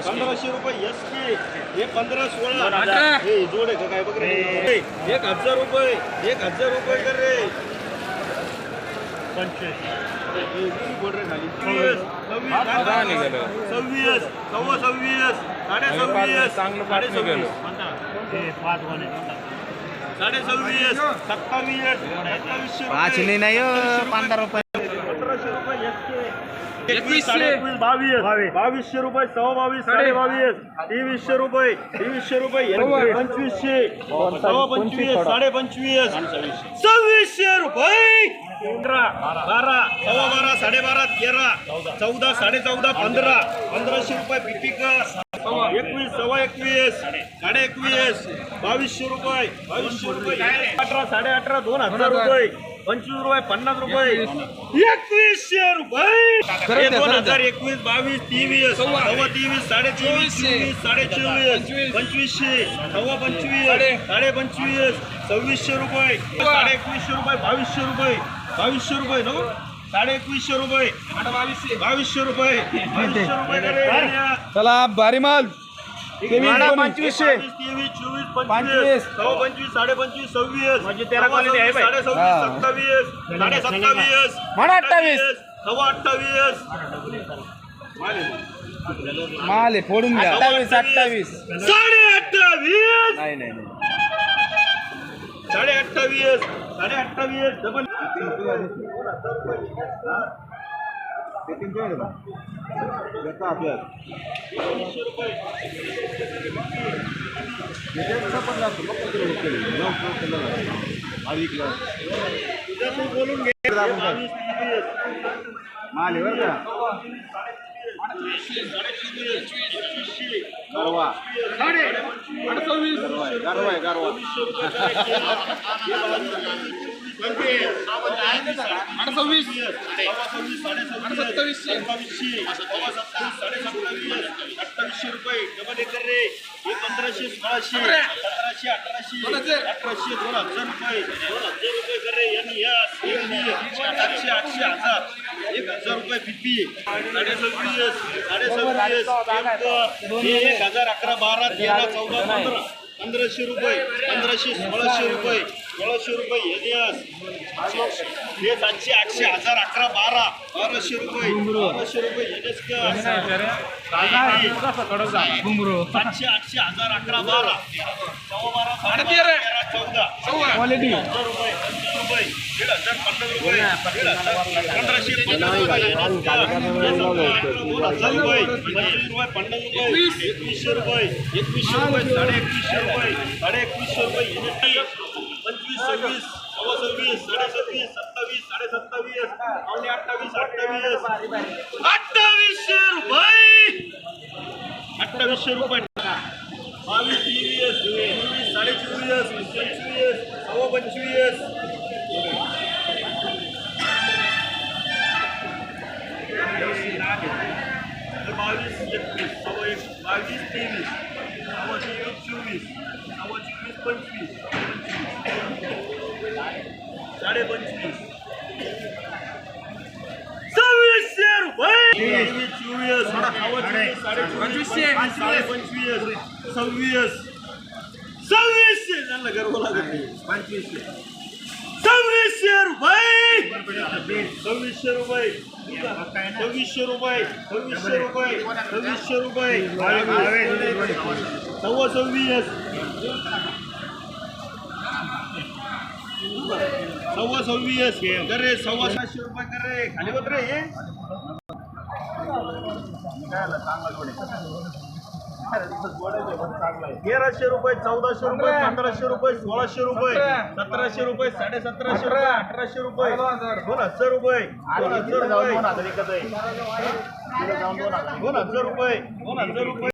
पंधराशे रुपये S P हे पंधरा सोळा. हे जोड आहे का काय बघ रे एक हजार रुपये. एक हजार रुपये कर रे. पंचवीस. हे किती बोल रे खाली. सव्वीस. सव्वा सव्वीस. साडे सव्वीस. चांगलं पाच साडे. सव्वीस. साडे सव्वीस. सत्तावीस. सत्तावीसशे रुपये. नाही हो, पंधरा रुपये. सतराशे रुपये. साडे एकवीस बावीस. बावीसशे रुपये सव्वा बावीस साडे बावीस. तेवीसशे रुपये तेवीसशे रुपये पंचवीसशे. सव्वा पंचवीस साडे पंचवीस. सव्वीसशे रुपये. पंधरा बारा सव्वा बारा साडे बारा तेरा चौदा साडे चौदा पंधरा. पंधराशे रुपये पिपिका. एकवीस सव्वा एकवीस. साडे एकवीस. बावीसशे रुपये बावीसशे रुपये. अठरा साडे अठरा दोन हजार. रुपये. पंचवीस रुपये पन्नास रुपये. एकवीसशे रुपये. दोन हजार एकवीस बावीस तेवीस सव्वा तेवीस साडे तेवीस चोवीस साडे चोवीस पंचवीसशे सव्वा पंचवीस साडे. पंचवीस सव्वीसशे रुपये साडे एकवीसशे रुपये बावीसशे रुपये बावीसशे रुपये नको साडे एकवीसशे रुपये बावीसशे. रुपये. चला भारी माल. वाडा पंचवीसशे तेवीस चोवीस पंचवीस. सव्वा पंचवीस साडे पंचवीस सव्वीस. म्हणजे तेरा आहे साडे सव्वीस हा. सत्तावीस. साडे सत्तावीस म्हणा अठ्ठावीस. सव्वा अठ्ठावीस. माल आहे फोडून घ्या. अठ्ठावीस अठ्ठावीस. साडे अठ्ठावीस नाही नाही नाही. साडे अठ्ठावीस साडे अठ्ठावीस डबल तुझ्या तू बोलून घे बावीस, तेवीस. माल आहे बरं का. गारवा. गारवा आहे गारवा. अठ्ठावीसशे रुपये डबल एकर रे हे पंधराशे सोळाशे सतराशे अठराशे अठराशे दोन हजार रुपये दोन हजार रुपये कर रे यांनी या सातशे आठशे हजार एक हजार रुपये फिफ्टी साडे सव्वीस साडे सव्वीस एक हजार अकरा बारा तेरा चौदा पंधरा पंधराशे रुपये पंधराशे सोळाशे रुपये सोळाशे रुपये एनएस हे सातशे आठशे हजार अकरा बारा बाराशे रुपये बाराशे रुपये एनएस का सातशे आठशे हजार अकरा बारा बारा तेरा चौदा रुपये. रुपये दीड हजार पन्नास रुपये दीड हजार पंधराशे पन्नास रुपये हे दोन हजार रुपये पंचवीस रुपये पन्नास रुपये एकवीसशे रुपये एकवीसशे रुपये साडे एकवीसशे रुपये साडे एकवीसशे रुपये पंचवीस सव्वीस सव्वा सव्वीस साडे सव्वीस सत्तावीस साडे सत्तावीस पावणे अठ्ठावीस अठ्ठावीस अठ्ठावीसशे रुपये अठ्ठावीसशे रुपये बावीस तेवीस चोवीस साडे चोवीस पंचवीस सव्वा पंचवीस बावीस तेवीस सव्वा तेवीस चोवीस सव्वा चोवीस पंचवीस साडे पंचवीस सव्वीसशे रुपये तेवीस चोवीस सव्वा चोवीस साडे पंचवीसशे साडे पंचवीस सव्वीस सव्वीसशे त्यांना गर्व लागत नाही पंचवीसशे सव्वीसशे रुपये सव्वीसशे रुपये सव्वीसशे रुपये सव्वीसशे रुपये सव्वीसशे रुपये सव्वा सव्वीस सव्वा सव्वीस करे सव्वा सातशे रुपये करे खाली होत रे हे तेराशे रुपये चौदाशे रुपये पंधराशे रुपये सोळाशे रुपये सतराशे रुपये साडे सतराशे रुपये अठराशे रुपये. दोन हजार रुपये. दोन हजार रुपये. दोन हजार रुपये. दोन हजार रुपये.